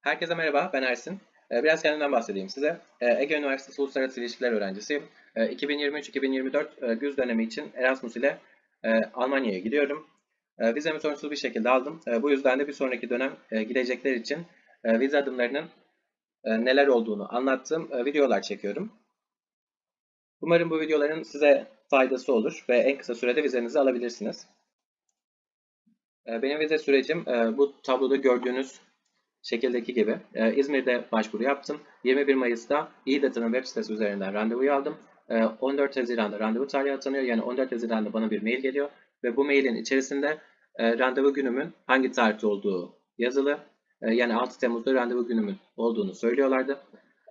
Herkese merhaba, ben Ersin. Ee, Biraz kendimden bahsedeyim size. Ee, Ege Üniversitesi Uluslararası İlişkiler öğrencisiyim. Ee, 2023-2024 e, güz dönemi için Erasmus ile e, Almanya'ya gidiyorum. Vizemi sorunsuz bir şekilde aldım. Bu yüzden de bir sonraki dönem e, gidecekler için vize adımlarının neler olduğunu anlattığım videolar çekiyorum. Umarım bu videoların size faydası olur ve en kısa sürede vizenizi alabilirsiniz. Benim vize sürecim bu tabloda gördüğünüz şekildeki gibi. Ee, İzmir'de başvuru yaptım. 21 Mayıs'ta İDAT'ın web sitesi üzerinden randevuyu aldım. Ee, 14 Haziran'da randevu tarihi atanıyor. Yani 14 Haziran'da bana bir mail geliyor. Ve bu mailin içerisinde e, randevu günümün hangi tarihte olduğu yazılı. E, yani 6 Temmuz'da randevu günümün olduğunu söylüyorlardı.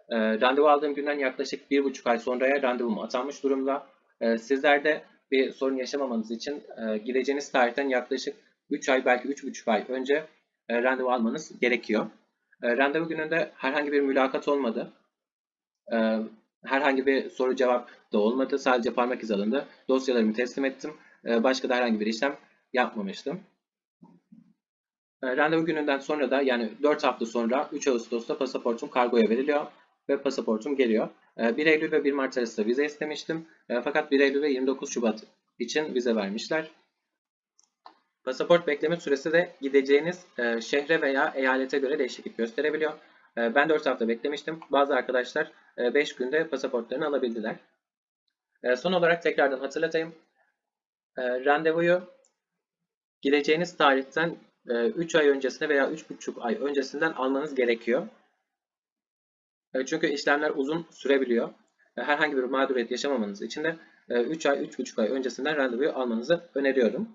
E, randevu aldığım günden yaklaşık 1,5 ay sonraya randevum atanmış durumda. E, sizler de bir sorun yaşamamanız için e, gideceğiniz tarihten yaklaşık 3 ay belki 3,5 ay önce e, randevu almanız gerekiyor. E, randevu gününde herhangi bir mülakat olmadı. E, herhangi bir soru cevap da olmadı. Sadece parmak izi alındı. Dosyalarımı teslim ettim. E, başka da herhangi bir işlem yapmamıştım. E, randevu gününden sonra da yani 4 hafta sonra 3 Ağustos'ta pasaportum kargoya veriliyor ve pasaportum geliyor. E, 1 Eylül ve 1 Mart arasında vize istemiştim. E, fakat 1 Eylül ve 29 Şubat için vize vermişler. Pasaport bekleme süresi de gideceğiniz e, şehre veya eyalete göre değişiklik gösterebiliyor. E, ben 4 hafta beklemiştim. Bazı arkadaşlar 5 günde pasaportlarını alabildiler. E, son olarak tekrardan hatırlatayım. E, randevuyu gideceğiniz tarihten 3 ay öncesine veya 3,5 ay öncesinden almanız gerekiyor. E, çünkü işlemler uzun sürebiliyor. E, herhangi bir mağduriyet yaşamamanız için de 3 ay, 3,5 ay öncesinden randevuyu almanızı öneriyorum.